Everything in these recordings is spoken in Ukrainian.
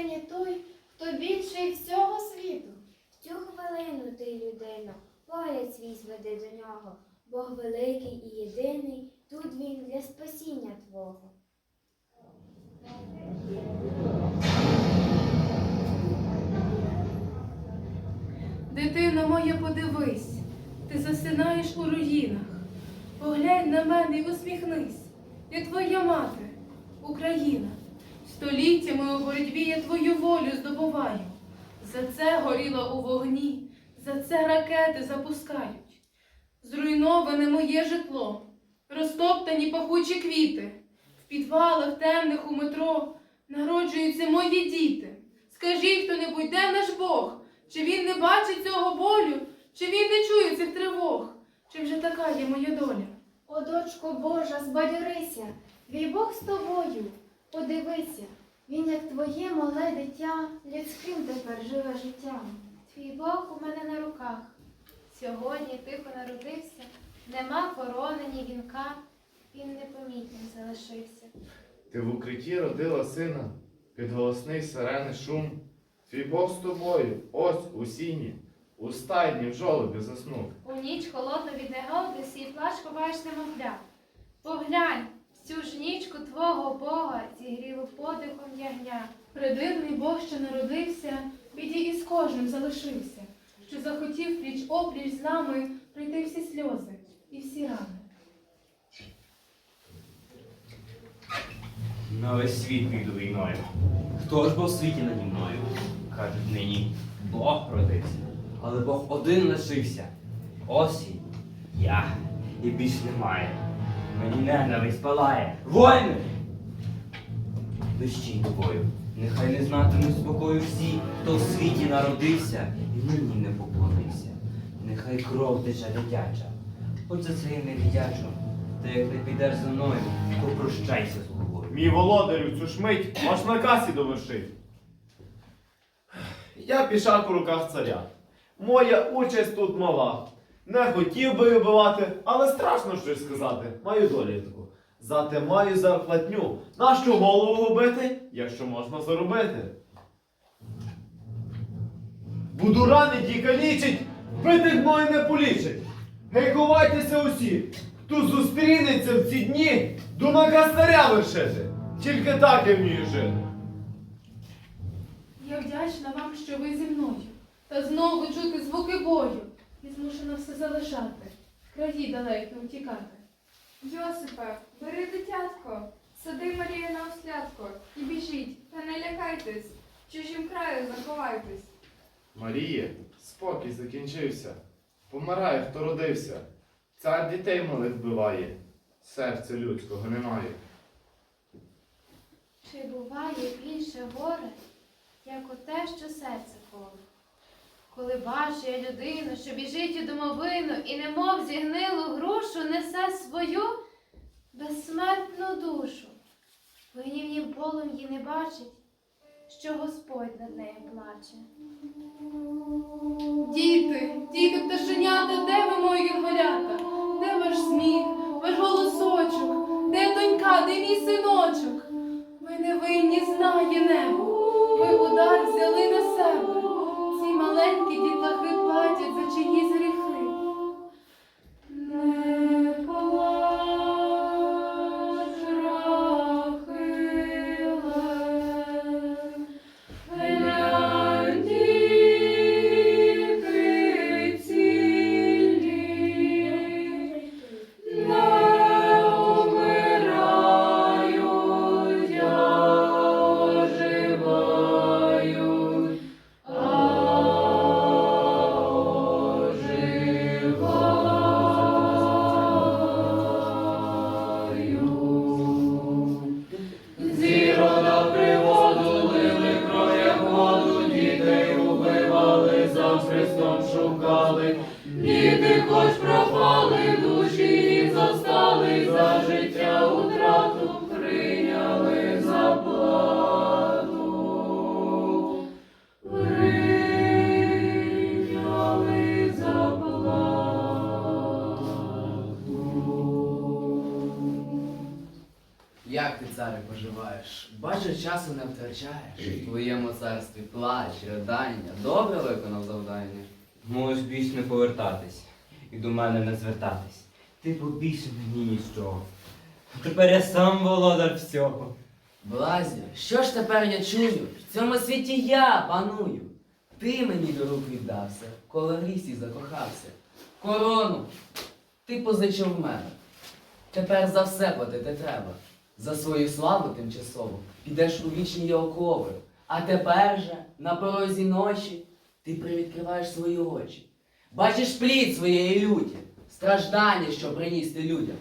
світлині той, хто більший всього світу. В цю хвилину ти, людино, погляд свій зведи до нього. Бог великий і єдиний, тут він для спасіння твого. Дитино моя, подивись, ти засинаєш у руїнах. Поглянь на мене і усміхнись. Я твоя мати, Україна. Століттями у боротьбі я твою волю здобуваю. За це горіла у вогні, за це ракети запускають. Зруйноване моє житло, розтоптані пахучі квіти. В підвалах темних у метро народжуються мої діти. Скажіть хто-небудь, де наш Бог? Чи він не бачить цього болю? Чи він не чує цих тривог? Чи вже така є моя доля? О, дочко Божа, збадьорися, твій Бог з тобою. Подивися, він, як твоє мале дитя, людським тепер живе життям. Твій Бог у мене на руках. Сьогодні тихо народився, нема корони, ні вінка, він непомітним залишився. Ти в укритті родила сина, під голосний сирени шум. Твій Бог з тобою, ось у сіні, у стайні в жолобі заснув. У ніч холодну від негоди свій плач ховаєш немовля. Поглянь, всю ж нічку твого Бога зігріло подихом ягня. Придивний Бог, що народився, біді із кожним залишився, що захотів пліч опліч з нами пройти всі сльози і всі рани. На весь світ піду війною. Хто ж бо в світі наді мною? Кажуть нині, Бог родився, але Бог один лишився. Осінь, я і більш немає. Мені ненависть палає. Войни! Дощі тобою, нехай не знатимуть спокою всі, хто в світі народився і мені не поклонився. Нехай кров тече дитяча, хоч за це і не дитячо. Та як не підеш за мною, то прощайся з головою. Мій володарю, цю ж мить ваш наказ і довершив. Я пішак у руках царя. Моя участь тут мала. Не хотів би вбивати, але страшно щось сказати. Маю долю таку. Зате маю зарплатню. Нащо голову губити, якщо можна заробити? Буду ранить і калічить, битих мною не полічить. Гей, ховайтеся усі, хто зустрінеться в ці дні, до магастаря вершити. Тільки так я вмію жити. Я вдячна вам, що ви зі мною, та знову чути звуки бою і змушена все залишати, в краї далекі утікати. Йосипе, бери дитятко, сади Марію на ослядко і біжіть, та не лякайтесь, в чужім краю заховайтесь. Марія, спокій закінчився. Помирає, хто родився. Цар дітей малих вбиває. Серця людського немає. Чи буває більше горе, як оте, що серце коле? Коли бачу я людину, що біжить у домовину і немов зігнилу грушу несе свою безсмертну душу. В гнівнім полум'ї не бачить, що Господь над нею плаче. Діти, діти, пташенята, де ви мої янголята? Як ти, цар царе, поживаєш? Бачу, часу не втрачаєш. В твоєму царстві плач, ридання, добре виконав завдання. Можеш більш не повертатись і до мене не звертатись. Ти побільше мені нічого. Тепер я сам володар всього. Блазю, що ж тепер я чую? В цьому світі я паную. Ти мені до рук віддався, коли в лісі закохався. Корону ти позичив в мене. Тепер за все платити треба. За свою славу тимчасово підеш у вічні окови. А тепер же, на порозі ночі, ти привідкриваєш свої очі. Бачиш плід своєї люті, страждання, що приніс людям.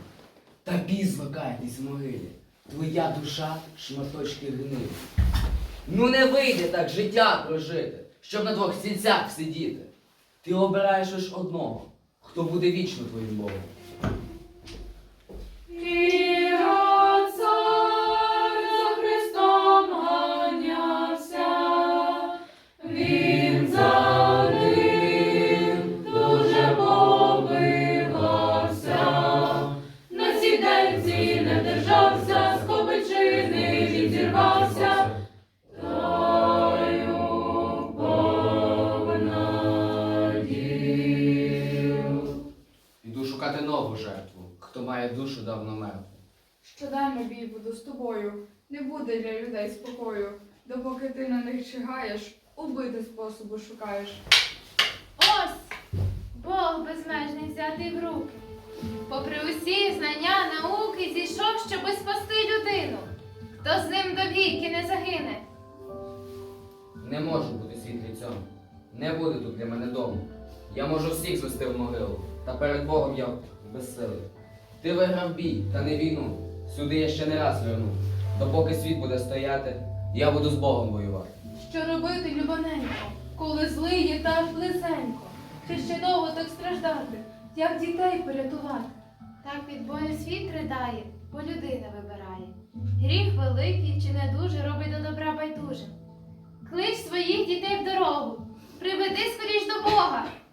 Та пізно каятись в могилі. Твоя душа шматочки гнилі. Ну не вийде так життя прожити, щоб на двох стільцях сидіти. Ти обираєш лиш одного, хто буде вічно твоїм Богом. Щоденно бій буду з тобою. Не буде для людей спокою. Допоки ти на них чигаєш, убити способу шукаєш. Ось Бог безмежний взятий в руки. Попри усі знання, науки, зійшов, щоби спасти людину. Хто з ним до віки не загине. Не можу бути світлицем. Не буде тут для мене дому. Я можу всіх звести в могилу, та перед Богом я безсилий. Ти виграв бій, та не війну. Сюди я ще не раз верну. Допоки світ буде стояти, я буду з Богом воювати. Що робити, любаненько, коли злий є так близенько? Чи ще довго так страждати? Як дітей порятувати? Так від бою світ ридає, бо людина вибирає. Гріх великий чи не дуже робить до добра байдужим. Клич своїх дітей в дорогу, приведи.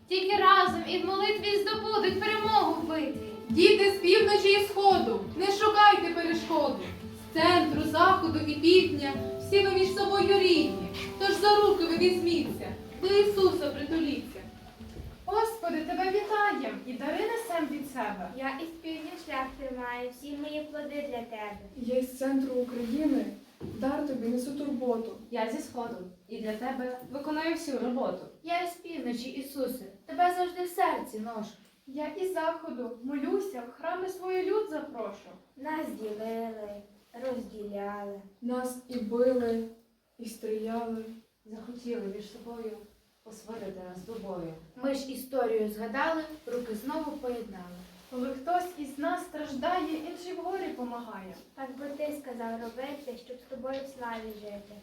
Тільки разом і в молитві здобудуть перемогу в битві. Діти з півночі і сходу, не шукайте перешкоду. З центру, заходу і півдня всі ви між собою рідні. Тож за руки ви візьміться, до Ісуса притуліться. Господи, тебе вітаєм і дари несем від себе. Я із півдня шлях тримаю, всі мої плоди для тебе. Я із центру України. Дар тобі несу турботу. Я зі сходу і для тебе виконую всю роботу. Я із півночі, Ісусе, тебе завжди в серці ношу. Я із заходу молюся, в храми свої люд запрошу. Нас ділили, розділяли. Нас і били, і стріляли. Захотіли між собою посварити нас тобою. Ми ж історію згадали, руки знову поєднали. Коли хтось із нас страждає, інший в горі помагає. Так би ти сказав робити, щоб з тобою в славі жити.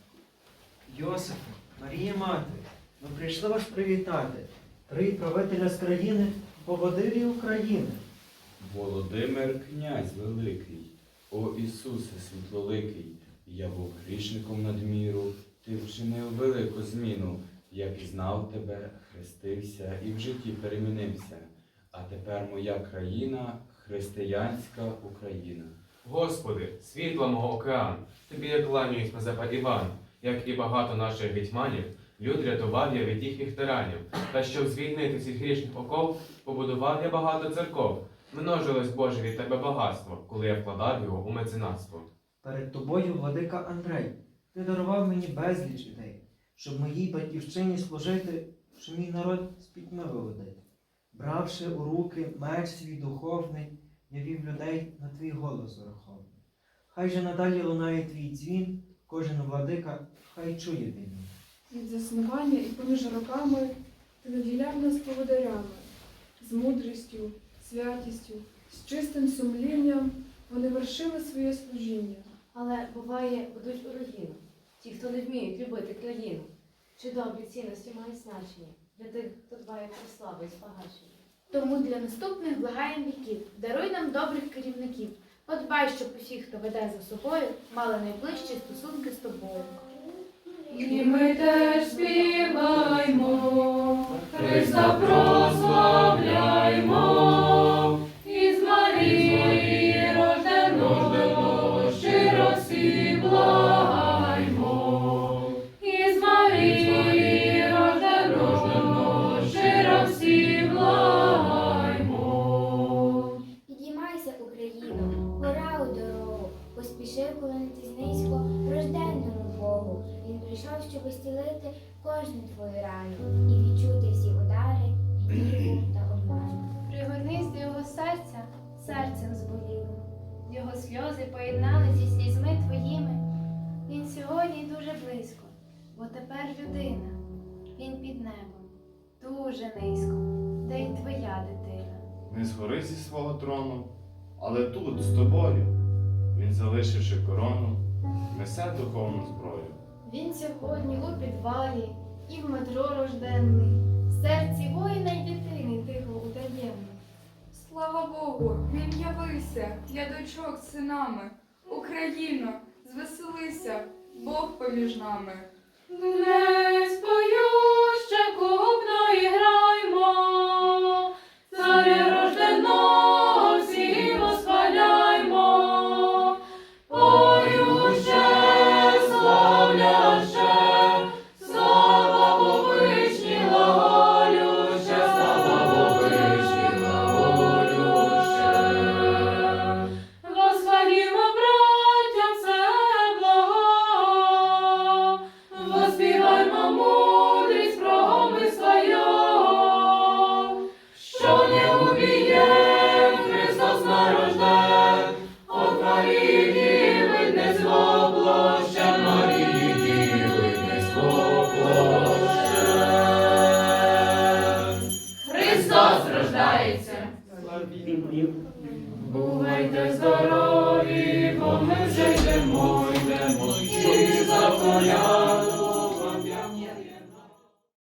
Йосифе, Марія Мати, ми прийшли вас привітати. Три правителя з країни, поводирі України. Володимир князь великий, о Ісусе світлоликий, я був грішником надміру, ти вчинив велику зміну, я пізнав тебе, хрестився і в житті перемінився. А тепер моя країна християнська Україна. Господи, світло мого океану, тобі я кланяюсь, Мазепа Іван, як і багато наших гетьманів, люд рятував я від їхніх тиранів. Та щоб звільнити всіх грішних оков, побудував я багато церков. Множилось Боже від тебе багатство, коли я вкладав його у меценатство. Перед тобою, владика Андрей, ти дарував мені безліч ідей, щоб моїй батьківщині служити, що мій народ з пітьми виводить. Бравши у руки меч свій духовний, я вів людей на твій голос верховний. Хай же надалі лунає твій дзвін, кожен владика хай чує війну. Від заснування і поміж роками ти наділяв нас поводарями. З мудрістю, святістю, з чистим сумлінням вони вершили своє служіння. Але буває, будуть у руїну. Ті, хто не вміють любити країну. Чи добрі цінності мають значення для тих, хто дбає про славу і збагачення. Тому для наступних благаєм віків даруй нам добрих керівників. Подбай, щоб усі, хто веде за собою, мали найближчі стосунки з тобою. І ми теж співаймо, Христа прославляймо, зі слізьми твоїми. Він сьогодні дуже близько, бо тепер людина. Він під небом, дуже низько, де й твоя дитина. не згори зі свого трону, але тут з тобою. Він, залишивши корону, несе духовну зброю. Він сьогодні у підвалі і в метро рожденний, в серці воїна й дитини тихо утаємний. Слава Богу, він явився, я дочок з синами. Україно, звеселися, Бог поміж нами. не пою